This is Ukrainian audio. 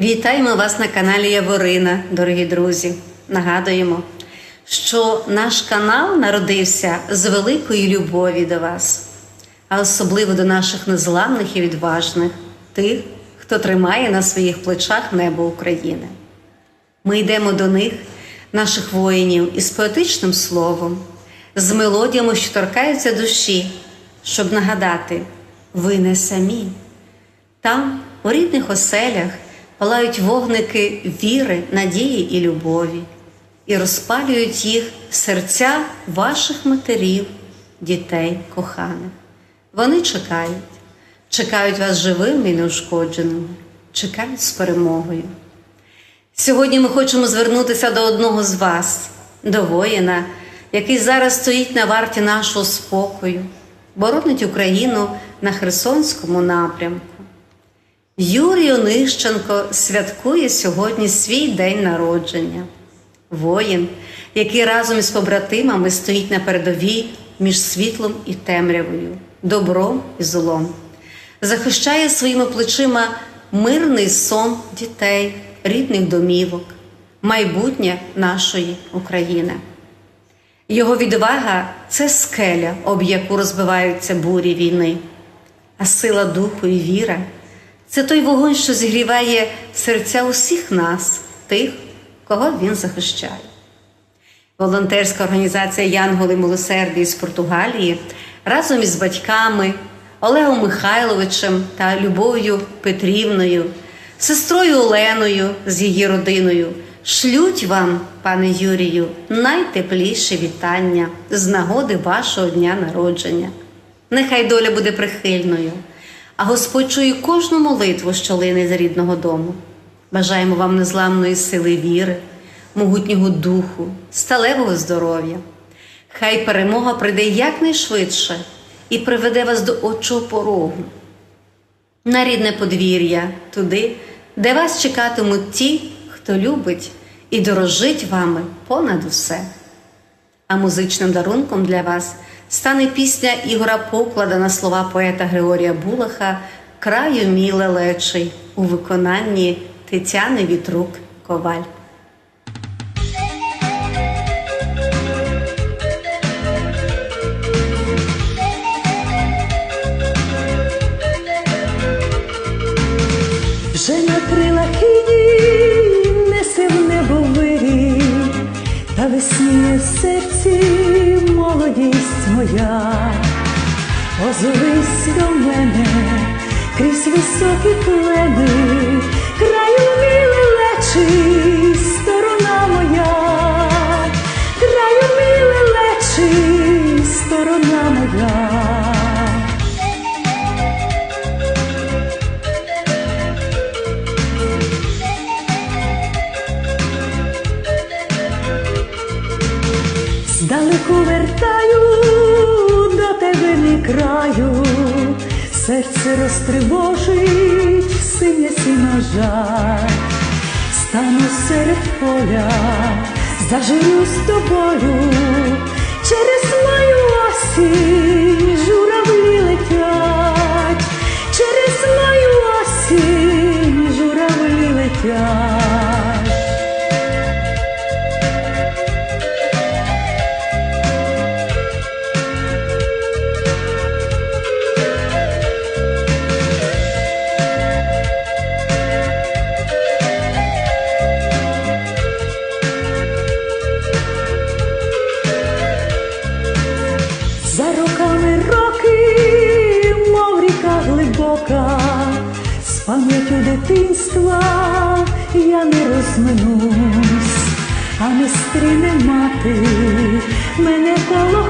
Вітаємо вас на каналі Яворина, дорогі друзі. Нагадуємо, що наш канал народився з великої любові до вас, а особливо до наших незламних і відважних, тих, хто тримає на своїх плечах небо України. Ми йдемо до них, наших воїнів, із поетичним словом, з мелодіями, що торкаються душі, щоб нагадати, ви не самі. Там, у рідних оселях, палають вогники віри, надії і любові, і розпалюють їх серця ваших матерів, дітей, коханих. Вони чекають, чекають вас живими і неушкодженими, чекають з перемогою. Сьогодні ми хочемо звернутися до одного з вас, до воїна, який зараз стоїть на варті нашого спокою, боронить Україну на Херсонському напрямку. Юрій Онищенко святкує сьогодні свій день народження. Воїн, який разом із побратимами стоїть на передовій між світлом і темрявою, добром і злом, захищає своїми плечима мирний сон дітей, рідних домівок, майбутнє нашої України. Його відвага це скеля, об яку розбиваються бурі війни, а сила духу і віра це той вогонь, що зігріває серця усіх нас, тих, кого він захищає. Волонтерська організація Янголи Милосердя з Португалії разом із батьками Олегом Михайловичем та Любов'ю Петрівною, сестрою Оленою з її родиною шлють вам, пане Юрію, найтепліші вітання з нагоди вашого дня народження. Нехай доля буде прихильною а Господь чує кожну молитву, що лине з рідного дому. Бажаємо вам незламної сили віри, могутнього духу, сталевого здоров'я. Хай перемога прийде якнайшвидше і приведе вас до очого порогу, на рідне подвір'я, туди, де вас чекатимуть ті, хто любить і дорожить вами понад усе. А музичним дарунком для вас стане пісня Ігора Поклада на слова поета Григорія Булаха Краю мій лелечий у виконанні Тетяни Вітрук Коваль. Вже на крилах іді несе в небо вирій, та весніє в серці молодість моя, озовись до мене крізь високі клени, краю милий лечий, сторона моя, краю милий лечий, сторона моя. Здалеку серце розтривожить синя сіна жаль, стану серед поля, заживу з тобою, через мою осінь журавлі летять, через мою осінь журавлі летять. Пам'яттю дитинства я не розминусь, а не стріне мати. Мене коло